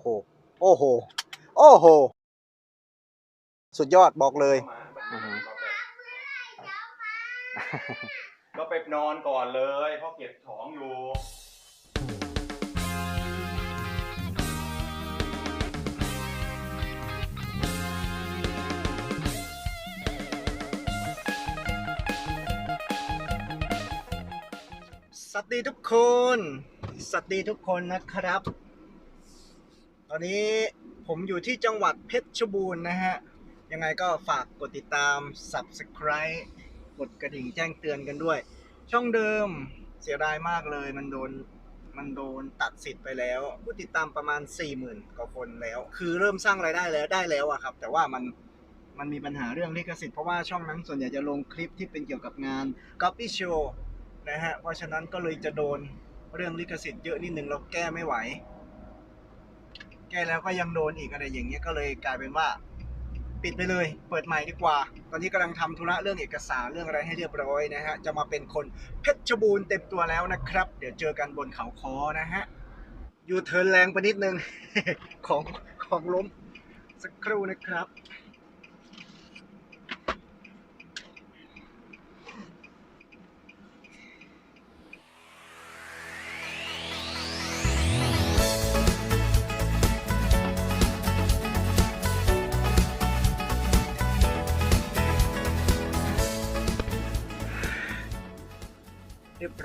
โห โอ้โห โอ้โห สุดยอดบอกเลยอือฮึก็ไปนอนก่อนเลยเพราะเก็บของอยู่ สวัสดีทุกคน สวัสดีทุกคนนะครับ ตอนนี้ผมอยู่ที่จังหวัดเพชรบูรณ์นะฮะ ยังไงก็ฝากกดติดตาม Subscribe กดกระดิ่งแจ้งเตือนกันด้วย ช่องเดิมเสียดายมากเลย มันโดนมันโดนตัดสิทธิ์ไปแล้ว ผู้ติดตามประมาณ 40,000กว่าคนแล้ว คือเริ่มสร้างรายได้แล้วได้แล้วอะครับ แต่ว่ามันมันมีปัญหาเรื่องลิขสิทธิ์เพราะว่าช่องนั้นส่วนใหญ่จะลงคลิปที่เป็นเกี่ยวกับงาน Copy Show นะฮะ เพราะฉะนั้นก็เลยจะโดนเรื่องลิขสิทธิ์เยอะนิดนึงเราแก้ไม่ไหว ก้แล้วก็ยังโดนอีกอะไรอย่างเงี้ยก็เลยกลายเป็นว่า ปิดไปเลย เปิดใหม่ดีกว่า ตอนนี้กำลังทำธุระเรื่องเอกสารเรื่องอะไรให้เรียบร้อยนะฮะจะมาเป็นคนเพชรบูรณ์เต็มตัวแล้วนะครับ เดี๋ยวเจอกันบนเขาคอนะฮะยูเทิร์นแรงไปนิดนึงของของล้มสักครู่นะครับ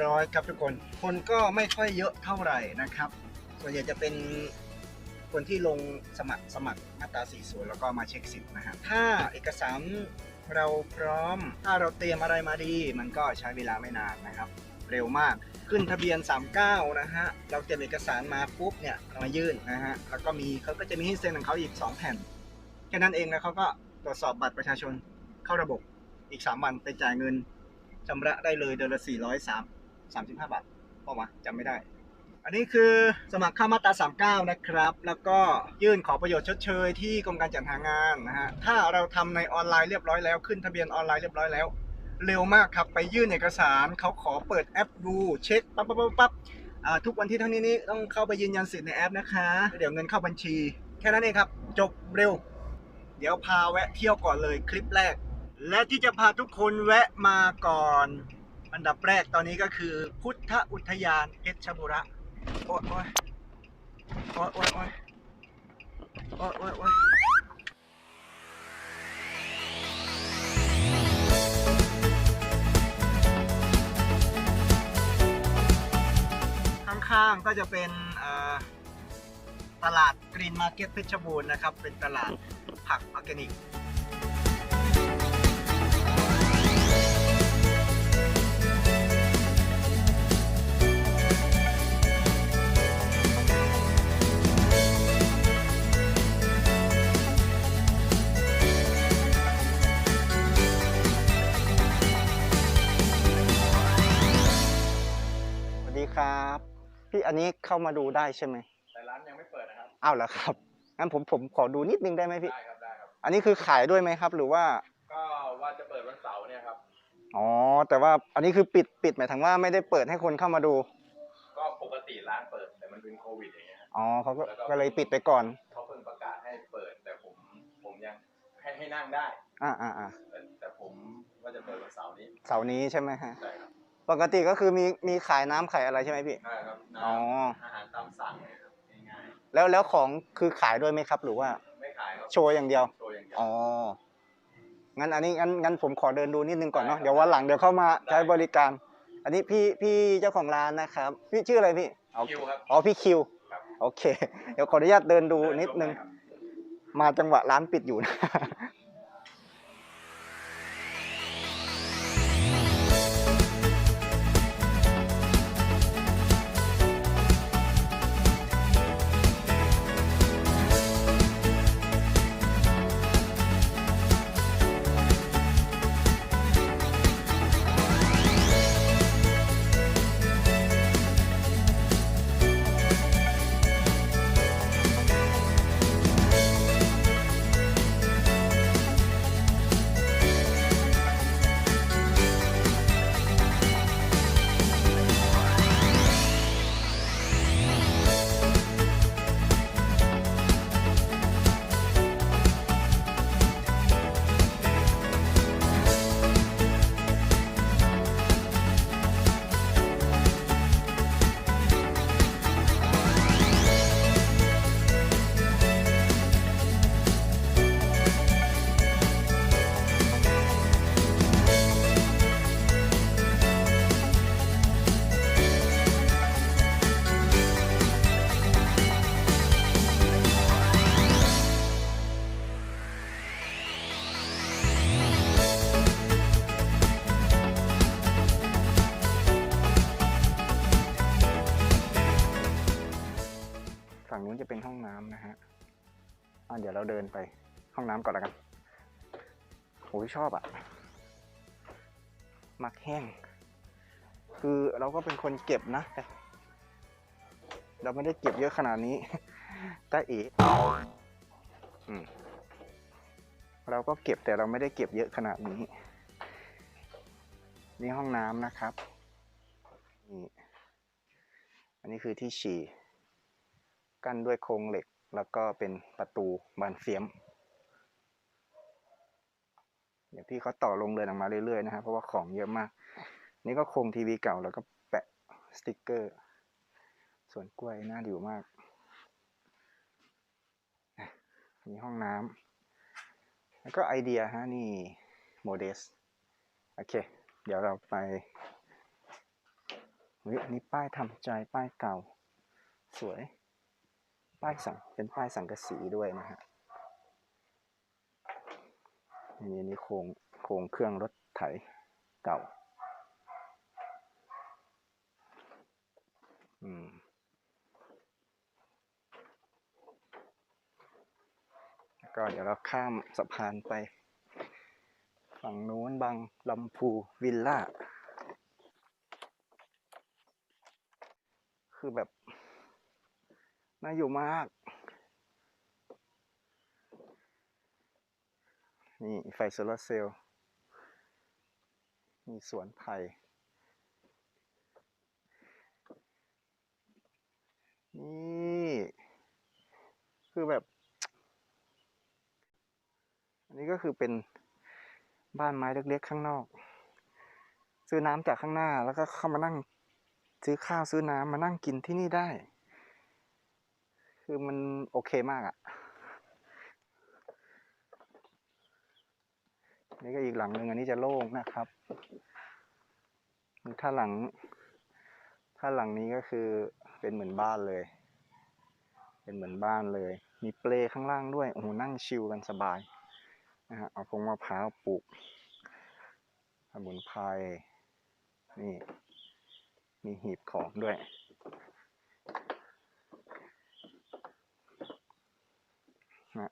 ร้อยครับทุกคน คนก็ไม่ค่อยเยอะเท่าไหร่นะครับ ส่วนใหญ่จะเป็นคนที่ลงสมัครสมัครมาตรา40 แล้วก็มาเช็คสิทธิ์นะฮะถ้าเอกสารเราพร้อม ถ้าเราเตรียมอะไรมาดี มันก็ใช้เวลาไม่นานนะครับ เร็วมากขึ้นทะเบียน 39 นะฮะ เราเตรียมเอกสารมาปุ๊บเนี่ยเรามายื่นนะฮะ แล้วก็มีเขาก็จะมีให้เซ็นของเขาอีก 2 แผ่น แค่นั้นเองแล้วเขาก็ตรวจสอบบัตรประชาชนเข้าระบบอีก 3 วันไปจ่ายเงินชำระได้เลยเดือนละ 403 35 บาทเปล่าวะจำไม่ได้ อันนี้คือสมัครเข้ามาตรา39 นะครับ แล้วก็ยื่นขอประโยชน์ชดเชยที่กรมการจัดหางานนะฮะ ถ้าเราทำในออนไลน์เรียบร้อยแล้ว ขึ้นทะเบียนออนไลน์เรียบร้อยแล้ว เร็วมากครับ ไปยื่นเอกสาร เขาขอเปิดแอปดูเช็คปั๊บปั๊บปั๊บปั๊บทุกวันที่เท่านี้นี้ต้องเข้าไปยืนยันสิทธิ์ในแอปนะคะ เดี๋ยวเงินเข้าบัญชี แค่นั้นเองครับ จบเร็ว เดี๋ยวพาแวะเที่ยวก่อนเลยคลิปแรก และที่จะพาทุกคนแวะมาก่อน อันดับแรกตอนนี้ก็คือ พุทธอุทยานเพชรบุรีโอ้ยโอ้ยโอ้ยโอ้ยโอ้ยโอ้ยข้างๆก็จะเป็นตลาดกรีนมาร์เก็ตเพชรบูรณ์นะครับ เป็นตลาดผักออร์แกนิก ครับ พี่อันนี้เข้ามาดูได้ใช่ไหมแต่ร้านยังไม่เปิดนะครับอ้าวเหรอครับงั้นผมผมขอดูนิดนึงได้ไหมพี่ ได้ครับได้ครับ อันนี้คือขายด้วยไหมครับ หรือว่า ก็ว่าจะเปิดวันเสาร์เนี่ยครับ อ๋อ แต่ว่าอันนี้คือปิดปิดหมายถึงว่าไม่ได้เปิดให้คนเข้ามาดู ก็ปกติร้านเปิดแต่มันเป็นโควิดอย่างเงี้ยครับอ๋อเขาก็ ก็เลยปิดไปก่อน เขาเพิ่งประกาศให้เปิด แต่ผมผมยังให้ให้นั่งได้ อ่าอ่าอ่าแต่แต่ผมว่าจะเปิดวันเสาร์นี้ เสาร์นี้ใช่ไหมฮะใช่ครับ ปกติก็คือมีมีขายน้ำขายอะไรใช่ไหมพี่ใช่ครับน้อ๋อำอาหารตามสั่งเนี่ยครับง่ายแล้วแล้วของคือขายด้วยไหมครับ หรือว่าๆไม่ขายครับโชว์อย่างเดียว โชว์อย่างเดียว อ๋อ งั้นอันนี้งั้นงั้นผมขอเดินดูนิดนึงก่อนเนาะ ได้ครับเดี๋ยววันหลังเดี๋ยวเข้ามาได้ ใช้บริการ อันนี้พี่พี่เจ้าของร้านนะครับ พี่ชื่ออะไรพี่อ๋อคิวครับ อ๋อพี่คิว ครับ โอเค เดี๋ยวขออนุญาตเดินดูนิดนึงครับมาจังหวะร้านปิดอยู่นะั่งนู้นจะเป็นะฮะอะเดี๋ยวเราเดินไปห้องน้ำก่อนล้วกันโอ้ยชอบอะมักแห้ง คือเราก็เป็นคนเก็บนะแต่เราไม่ได้เก็บเยอะขนาดนี้แต่เอ๋อืมเราก็เก็บแต่เราไม่ได้เก็บเยอะขนาดนี้ นี่ห้องน้ำนะครับ นี่ อันนี้คือที่ฉี่ กั้นด้วยโครงเหล็ก แล้วก็เป็นประตูบานเฟียม เดี๋ยวพี่เขาต่อลงเรือนออกมาเรื่อยๆนะครับเพราะว่าของเยอะมาก นี่ก็โครงทีวีเก่าแล้วก็แปะสติกเกอร์ ส่วนกล้วยน่าอยู่มากมีห้องน้ำแล้วก็ไอเดียฮะนี่โมเดสโอเค เดี๋ยวเราไปนนี้ป้ายทำใจป้ายเก่า สวย ป้ายสังเป็นป้ายสังกะสีด้วยนะฮะนี่นี่โครงโครงเครื่องรถไถเก่า อืมก็เดี๋ยวเราข้ามสะพานไป ฝั่งนู้นบางลำพูวิลล่า คือแบบ น่าอยู่มาก นี่ไฟโซลาเซลล์ มีสวนไผ่ นี่ คือแบบ อันนี้ก็คือเป็นบ้านไม้เล็กๆข้างนอก ซื้อน้ำจากข้างหน้าแล้วก็เข้ามานั่งซื้อข้าวซื้อน้ำมานั่งกินที่นี่ได้ คือมันโอเคมากอะ่ะ นี่ก็อีกหลังหนึ่งอันนี้จะโล่งนะครับ ถ้าหลัง ถ้าหลังนี้ก็คือเป็นเหมือนบ้านเลย เป็นเหมือนบ้านเลย มีเปลข้างล่างด้วย โอ้โห นั่งชิลกันสบายนะฮะ เอาพงมะพร้าวปลูกสมุนไพร นี่ มีหีบของด้วย นะ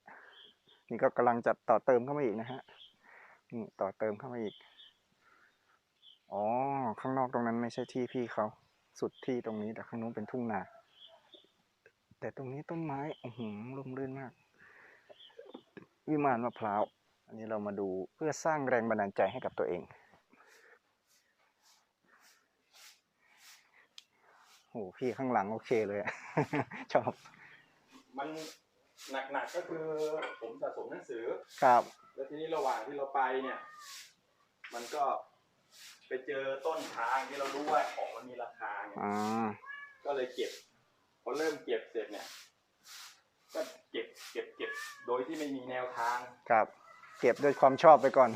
นี่ก็กำลังจะต่อเติมเข้ามาอีกนะฮะนี่ต่อเติมเข้ามาอีกอ๋อข้างนอกตรงนั้นไม่ใช่ที่พี่เขาสุดที่ตรงนี้แต่ข้างนู้นเป็นทุ่งนา แต่ตรงนี้ต้นไม้โอ้โหร่มรื่นมาก วิมานมะพร้าวอันนี้เรามาดูเพื่อสร้างแรงบันดาลใจให้กับตัวเองโอ้โหพี่ข้างหลังโอเคเลยอะชอบ มัน หนักๆก็คือผมสะสมหนังสือ ครับ แล้วทีนี้ระหว่างที่เราไปเนี่ย มันก็ไปเจอต้นทางที่เรารู้ว่าของมันมีราคาไงอ่า ก็เลยเก็บพอเริ่มเก็บเสร็จเนี่ย ก็เก็บเก็บเก็บโดยที่ไม่มีแนวทางครับ เก็บด้วยความชอบไปก่อน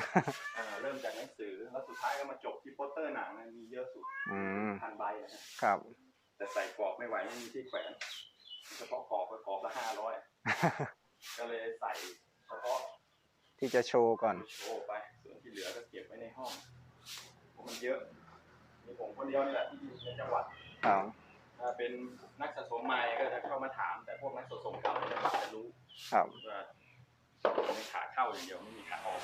อ่าเริ่มจากหนังสือ แล้วสุดท้ายก็มาจบที่โปสเตอร์หนังนะมีเยอะสุดอืม พันใบนะฮะครับ แต่ใส่กรอบไม่ไหวไม่มีที่แขวน เฉพาะกรอบก็กรอบละห้าร้อยก็เลยใส่เฉพาะที่จะโชว์ก่อนโชว์ไป ส่วนที่เหลือก็เก็บไว้ในห้องเพราะมันเยอะมีผมคนเดียวนี่แหละที่อยู่ในจังหวัดครับถ้าเป็นนักสะสมใหม่ก็จะเข้ามาถาม แต่พวกนักสะสมเก่าเนี่ยจะรู้ครับว่ามีขาเข้าอย่างเดียวไม่มีขาออก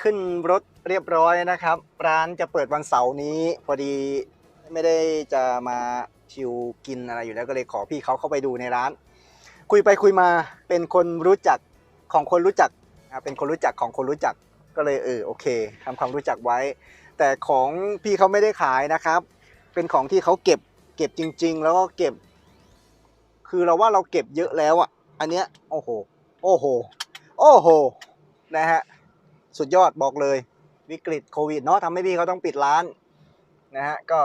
ขึ้นรถเรียบร้อยนะครับ ร้านจะเปิดวันเสาร์นี้พอดีไม่ได้จะมาชิวกินอะไรอยู่แล้วก็เลยขอพี่เขาเข้าไปดูในร้าน คุยไปคุยมาเป็นคนรู้จักของคนรู้จักอะเป็นคนรู้จักของคนรู้จักก็เลยเออโอเคทำความรู้จักไว้ แต่ของพี่เขาไม่ได้ขายนะครับ เป็นของที่เขาเก็บเก็บจริง ๆ แล้วก็เก็บ คือเราว่าเราเก็บเยอะแล้วอะ อันเนี้ยโอ้โห โอ้โห โอ้โหนะฮะ สุดยอดบอกเลยวิกฤตโควิดเนาะทำให้พี่เขาต้องปิดร้านนะฮะก็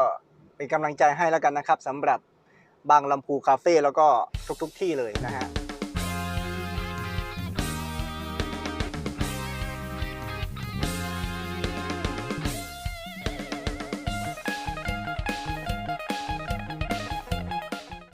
เป็นกำลังใจให้แล้วกันนะครับสำหรับบางลำพูคาเฟ่แล้วก็ทุกๆทที่เลยนะฮะ